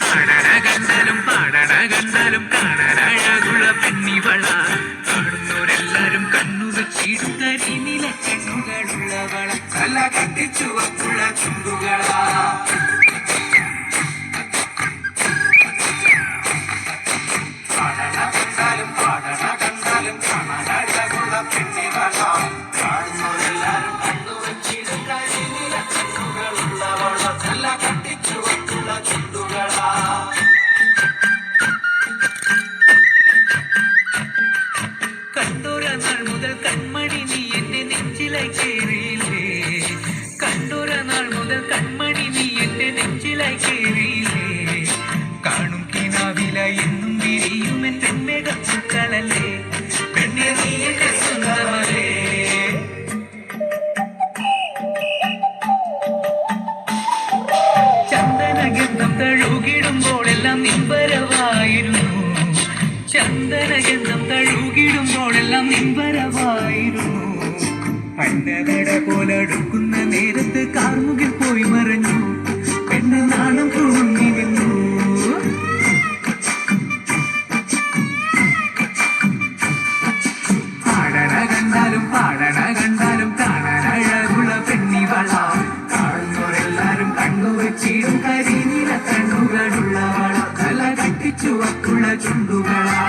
പാടണ കണ്ടാലും പാടണ കണ്ടാലും കാണാനഴകുള്ള പെണ്ണിവള കാണുന്നവരെല്ലാരും കണ്ണു വെച്ചിടും കരിനില കണ്ണുകളുള്ളവള നല്ല കട്ടിച്ചുവപ്പുള്ള ചുണ്ടുകളാ പാടണ കണ്ടാലും പാടണ കണ്ടാലും കാണാനഴകുള്ള മുതൽ കൺമണി നീ എന്റെ നെഞ്ചിലായി കയറിയില്ലേ? കണ്ടൊരു നാൾ മുതൽ കൺമണി നീ എന്റെ നെഞ്ചിലായി കയറിയില്ലേ? കാണും കിനാവില എന്നും വിരിയും എൻ പെൺമേഘ പൂക്കളല്ലേ? പെണ്ണെ നീ എന്റെ സ്വന്തമല്ലേ ചന്ദനഗന്ധം തഴുകിടുമ്പോഴെല്ലാം നിമ്പരവായിരുന്നു അന്നനട പോലടുക്കുന്ന നേരത്ത് കാർമുകിൽ പോയി മറഞ്ഞു. പെണ്ണ് നാണം കുഴുങ്ങി വന്നു പാടണ കണ്ടാലും പാടണ കണ്ടാലും കാണാനഴകുള്ള പെണ്ണിവള. കാണുന്നവരെല്ലാരും കണ്ണുവച്ചിടും കരിനീല കണ്ണുകളുള്ളവള തല കട്ടിച്ചുവക്കുള്ള ചുണ്ടുകളാ.